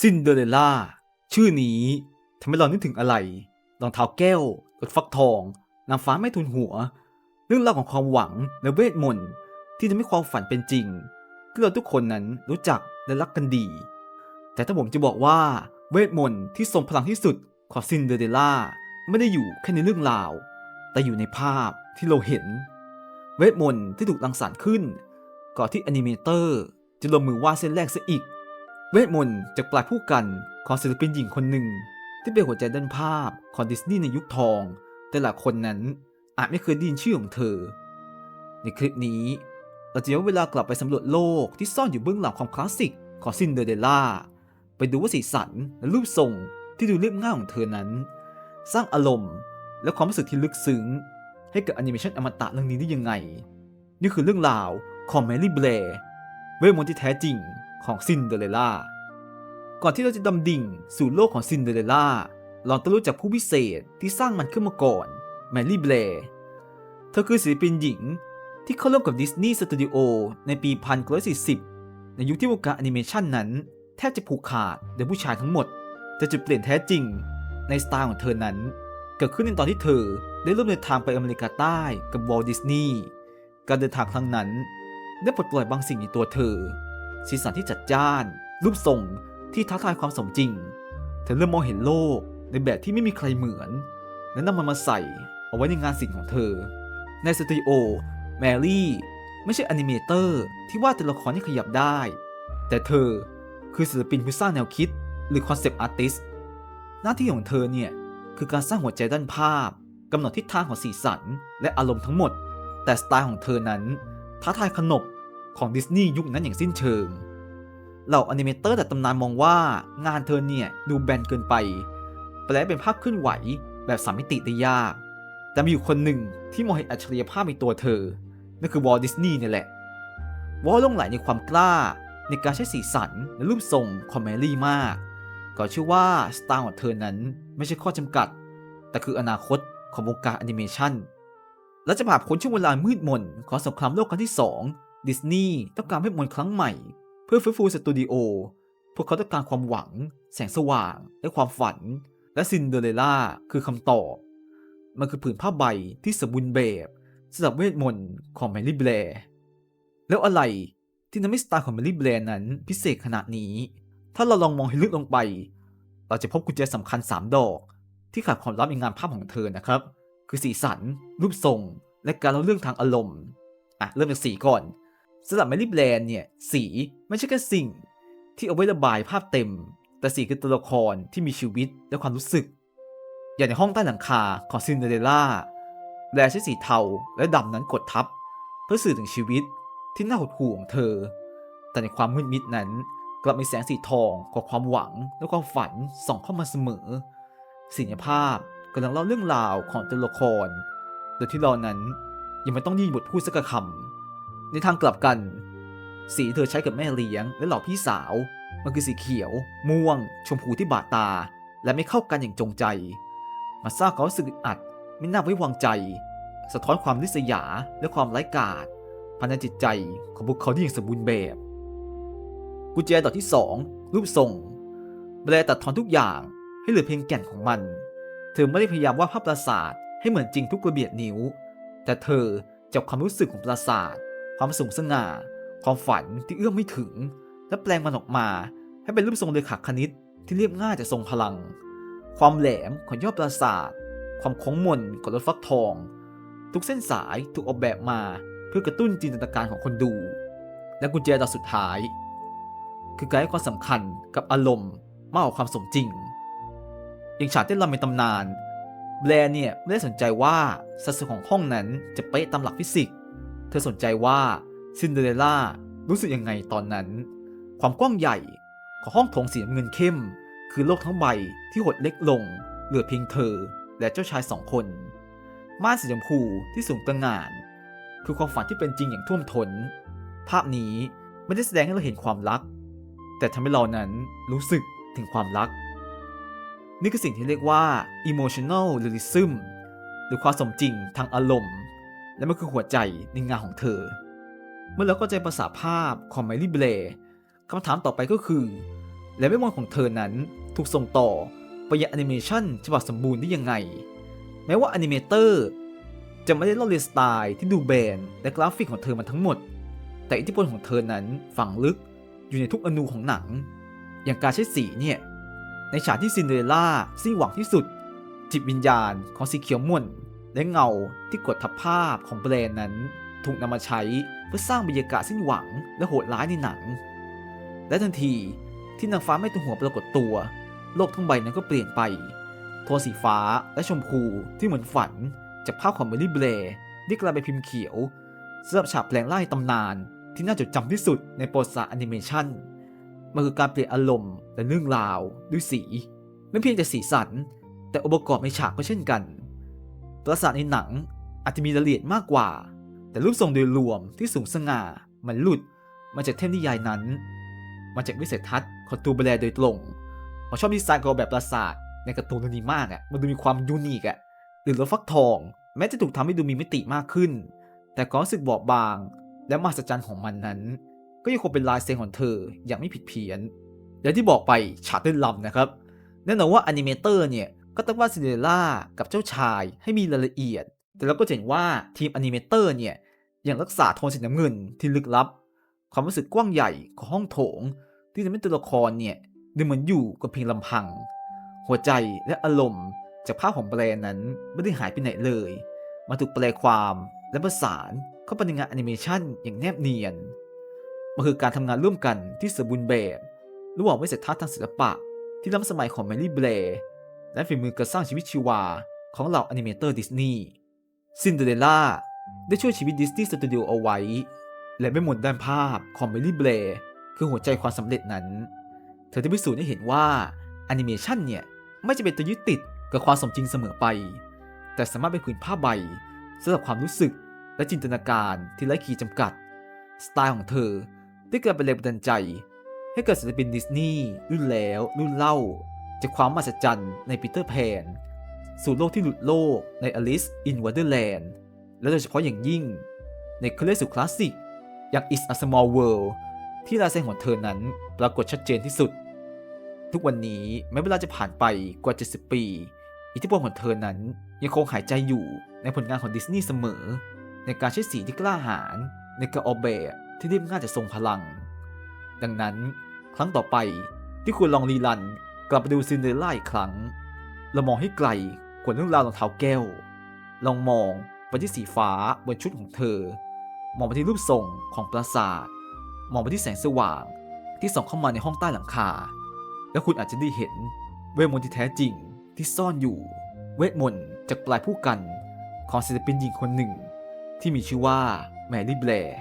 ซินเดอเรลล่าชื่อนี้ทำให้เรานึกถึงอะไรรองเท้าแก้วรถฟักทองนางฟ้าไม่ทุนหัว เรื่องราวของความหวังและเวทมนต์ที่ทำให้ความฝันเป็นจริง ที่เราทุกคนนั้นรู้จักและรักกันดี แต่ถ้าผมจะบอกว่าเวทมนต์ที่ทรงพลังที่สุดของซินเดอเรลล่าไม่ได้อยู่แค่ในเรื่องราว แต่อยู่ในภาพที่เราเห็น เวทมนต์ที่ถูกรังสรรค์ขึ้น ก่อนที่อนิเมเตอร์จะลงมือวาดเส้นแรกซะอีก เวทมนต์จากปลายผู้กันของศิลปินหญิงคนหนึ่ง ที่เป็นหัวใจด้านภาพของดิสนีย์ในยุคทอง แต่ละคนนั้นอาจไม่เคยได้ยินชื่อของเธอ ในคลิปนี้ เราจะย้อนเวลากลับไปสำรวจโลกที่ซ่อนอยู่เบื้องหลังความคลาสสิกของซินเดอเรลล่า ไปดูว่าสีสันและรูปทรงที่ดูเรียบง่ายของเธอนั้น สร้างอารมณ์และความรู้สึกที่ลึกซึ้ง ให้กับแอนิเมชันอมตะเรื่องนี้ได้ยังไง นี่คือเรื่องราวของแมรี่เบลเวทมนต์ที่แท้จริง ของซินเดอเรลล่า ก่อนที่เราจะดำดิ่งสู่โลกของซินเดอเรลล่า เราต้องรู้จักผู้พิเศษที่สร้างมันขึ้นมาก่อน แมรี่เบลเธอคือศิลปินหญิงที่เข้าร่วมกับดิสนีย์สตูดิโอในปี 1940 ในยุคที่วงการแอนิเมชันนั้น แทบจะผูกขาดโดยผู้ชายทั้งหมด แต่จุดเปลี่ยนแท้จริง ในสไตล์ของเธอนั้น เกิดขึ้นในตอนที่เธอได้ร่วมเดินทางไปอเมริกาใต้กับวอลดิสนีย์การเดินทางครั้งนั้น ได้ปลดปล่อยบางสิ่งในตัวเธอ สีสันที่จัดจ้าน รูปทรงที่ท้าทายความสมจริงเธอเริ่มมองเห็นโลกในแบบที่ไม่มีใครเหมือน และนำมันมาใส่เอาไว้ในงานศิลป์ของเธอ ในสตูดิโอแมรี่ไม่ใช่อนิเมเตอร์ที่วาดตัวละครให้ขยับได้ แต่เธอคือศิลปินผู้สร้างแนวคิด หรือคอนเซปต์อาร์ติสหน้าที่ของเธอเนี่ย คือการสร้างหัวใจด้านภาพกำหนดทิศทางของสีสัน และอารมณ์ทั้งหมด แต่สไตล์ของเธอนั้น ท้าทายขนบ ของดิสนีย์ยุคนั้นอย่างสิ้นเชิง เหล่าอนิเมเตอร์แต่ตำนานมองว่างานเธอเนี่ยดูแบนเกินไป แปลเป็นภาพเคลื่อนไหวแบบสามมิติได้ยาก แต่มีอยู่คนหนึ่งที่มองเห็นอัจฉริยภาพในตัวเธอ นั่นคือวอลดิสนีย์นี่แหละ วอลลงไหลในความกล้าในการใช้สีสันและรูปทรงของแมรี่มากก็เชื่อว่าสไตล์ของเธอนั้นไม่ใช่ข้อจำกัด แต่คืออนาคตของวงการแอนิเมชันและจะผ่านพ้นช่วงเวลามืดมนของสงครามโลกครั้งที่ 2 ดิสนีย์ต้องการเวทมนต์ครั้งใหม่ เพื่อฟื้นฟูสตูดิโอ พวกเขาต้องการความหวัง แสงสว่าง และความฝัน และซินเดอเรลล่าคือคำตอบ มันคือผืนผ้าใบที่สมบูรณ์แบบสำหรับเวทมนต์ของแมรี่แบร์แล้วอะไรที่ทำให้สไตล์ของแมรี่แบร์นั้นพิเศษขนาดนี้ ถ้าเราลองมองให้ลึกลงไป เราจะพบกุญแจสำคัญ 3 ดอก ที่ขาดความลับในงานภาพของเธอนะครับ คือสีสัน รูปทรง และการเล่าเรื่องทางอารมณ์ อะ เริ่มจากสีก่อน สำหรับแมรี่แบร์เนี่ย สีไม่ใช่แค่สิ่งที่เอาไว้ระบายภาพเต็ม แต่สีคือตัวละครที่มีชีวิตและความรู้สึก อย่างในห้องใต้หลังคาของซินเดอเรลล่าแบร์ใช้สีเทาและดำนั้นกดทับ เพื่อสื่อถึงชีวิตที่น่าหดหู่ของเธอ แต่ในความมืดมิดนั้นกลับมีแสงสีทองกับความหวังและความฝันส่องเข้ามาเสมอศิลภาพกำลังเล่าเรื่องราวของตัวละคร โดยที่เรานั้นยังไม่ต้องยินบทพูดสักคำ ในทางกลับกัน สีเธอใช้กับแม่เลี้ยง และเหล่าพี่สาว มันคือสีเขียว ม่วง ชมพูที่บาดตา และไม่เข้ากันอย่างจงใจ มาสร้างความรู้สึกอัด ไม่น่าไว้วางใจ สะท้อนความริษยาและความไร้กาจภายในจิตใจของพวกเขาที่ยังสมบูรณ์แบบกุญแจดอกที่2รูปทรงแบรตัดทอนทุกอย่างให้เหลือเพียงแก่นของมัน เธอไม่ได้พยายามวาดภาพปราสาทให้เหมือนจริงทุกระเบียดนิ้ว แต่เธอจับความรู้สึกของปราสาท ความสูงสง่า ความฝันที่เอื้อมไม่ถึง และแปลงมันออกมา ให้เป็นรูปทรงเลขาคณิตที่เรียบง่ายแต่ทรงพลัง ความแหลมของยอดปราสาท ความโค้งมนของรถฟักทอง ทุกเส้นสายถูกออกแบบมาเพื่อกระตุ้นจินตนาการของคนดู และกุญแจดอกสุดท้าย คือการให้ความสำคัญกับอารมณ์มากกว่าความสมจริง อย่างฉากเต้นรำในตำนานแบรเนี่ยไม่ได้สนใจว่าสัดส่วนของห้องนั้นจะเป๊ะตามหลักฟิสิกส์ เธอสนใจว่าซินเดอเรลล่ารู้สึกยังไงตอนนั้น ความกว้างใหญ่ของห้องโถงสีน้ำเงินเข้ม คือโลกทั้งใบที่หดเล็กลง เหลือเพียงเธอและเจ้าชายสองคน ม่านสีชมพูที่สูงตระหง่าน คือความฝันที่เป็นจริงอย่างท่วมท้น ภาพนี้ไม่ได้แสดงให้เราเห็นความรัก แต่ทำให้เรานั้นรู้สึกถึงความรัก นี่คือสิ่งที่เรียกว่า emotional realism หรือความสมจริงทางอารมณ์ และมันคือหัวใจในงานของเธอ เมื่อเราเข้าใจภาษาภาพของแมรี่เบลคำถามต่อไปก็คือ และเวทมนต์ของเธอนั้นถูกส่งต่อไปยังแอนิเมชันฉบับสมบูรณ์ได้ยังไง แม้ว่าแอนิเมเตอร์จะไม่ได้เล่าเรียนสไตล์ที่ดูแบนและกราฟิกของเธอมาทั้งหมด แต่อิทธิพลของเธอนั้นฝังลึกอยู่ในทุกอนูของหนัง อย่างการใช้สีเนี่ย ในฉากที่ซินเดอเรลล่าสิ้นหวังที่สุด จิตวิญญาณของสีเขียวม่วน และเงาที่กดทับภาพของแบรนด์นั้น ถูกนำมาใช้เพื่อสร้างบรรยากาศสิ้นหวังและโหดร้ายในหนัง และทันทีที่นางฟ้าไม่ตัวหัวปรากฏตัว โลกทั้งใบนั้นก็เปลี่ยนไป โทนสีฟ้าและชมพูที่เหมือนฝันจากภาพของเมลี่เบลได้กลายเป็นพิมพ์เขียวสำหรับฉากแปลงร่างตำนาน ที่น่าจดจำที่สุดในประวัติศาสตร์แอนิเมชันมันคือการเปลี่ยนอารมณ์และเรื่องราวด้วยสี ไม่เพียงแต่สีสัน แต่องค์ประกอบในฉากก็เช่นกัน ปราสาทในหนังอาจจะมีรายละเอียดมากกว่า แต่รูปทรงโดยรวมที่สูงสง่ามันหลุดมาจากเทพนิยายนั้น มาจากวิสัยทัศน์ของตูเบแลโดยตรงผมชอบดีไซน์การออกแบบปราสาทในการ์ตูนเรื่องนี้มากอะมันดูมีความยูนิคอะหรือรถฟักทอง แม้จะถูกทำให้ดูมีมิติมากขึ้น แต่ความรู้สึกบอบบาง และมหัศจรรย์ของมันนั้น ก็ยังคงเป็นลายเซ็นของเธออย่างไม่ผิดเพี้ยนอย่างที่บอกไปฉากเต้นรำนะครับแน่นอนว่าอนิเมเตอร์เนี่ย ก็ต้องวาดซินเดอเรลล่ากับเจ้าชายให้มีรายละเอียด แต่เราก็เห็นว่าทีมอนิเมเตอร์เนี่ยยังรักษาโทนสีน้ำเงินที่ลึกลับ ความรู้สึกกว้างใหญ่ของห้องโถง ที่ทำให้ตัวละครเนี่ยดูเหมือนอยู่กับเพียงลำพัง หัวใจและอารมณ์จากภาพของแบรนนั้นไม่ได้หายไปไหนเลย มาถูกแปลความและประสานเข้าไปในงานแอนิเมชันอย่างแนบเนียน มันคือการทำงานร่วมกันที่สมบูรณ์แบบ ระหว่างวิสัยทัศน์ทางศิลปะที่ล้ำสมัยของแมรี่เบล และฝีมือการสร้างชีวิตชีวาของเหล่าอนิเมเตอร์ดิสนีย์ซินเดอเรลล่าได้ช่วยชีวิตดิสนีย์สตูดิโอเอาไว้ และไม่หมดด้านภาพของแมรี่เบลคือหัวใจความสำเร็จนั้น เธอได้พิสูจน์ให้เห็นว่าแอนิเมชันเนี่ย ไม่จะเป็นตัวยึดติดกับความสมจริงเสมอไป แต่สามารถเป็นผืนผ้าใบสำหรับความรู้สึกและจินตนาการที่ไร้ขีดจำกัด สไตล์ของเธอได้เกิดเป็นแรงบันดาลใจ ให้เกิดศิลปินดิสนีย์รุ่นแล้วรุ่นเล่า จากความมหัศจรรย์ในปีเตอร์แพนสู่โลกที่หลุดโลกใน Alice in Wonderland และโดยเฉพาะอย่างยิ่ง ในเครื่องเล่นสุดคลาสสิก อย่าง It's a Small World ที่ลายเซ็นของเธอนั้นปรากฏชัดเจนที่สุด ทุกวันนี้แม้เวลาจะผ่านไปกว่า 70 ปี อิทธิพลของเธอนั้นยังคงหายใจอยู่ในผลงานของดิสนีย์เสมอ ในการใช้สีที่กล้าหาญในการออกแบบที่เรียบง่ายแต่ทรงพลัง ดังนั้นครั้งต่อไปที่คุณลองรีลัน กลับไปดูซินเดอเรลล่าอีกครั้ง เรามองให้ไกลกว่าเรื่องราวรองเท้าแก้ว ลองมองไปที่สีฟ้าบนชุดของเธอ มองไปที่รูปทรงของปราสาท มองไปที่แสงสว่าง ที่ส่องเข้ามาในห้องใต้หลังคา แล้วคุณอาจจะได้เห็นเวทมนต์ที่แท้จริงที่ซ่อนอยู่ เวทมนต์จากปลายผู้กันของศิลปินหญิงคนหนึ่ง ที่มีชื่อว่าแมรี่แบร์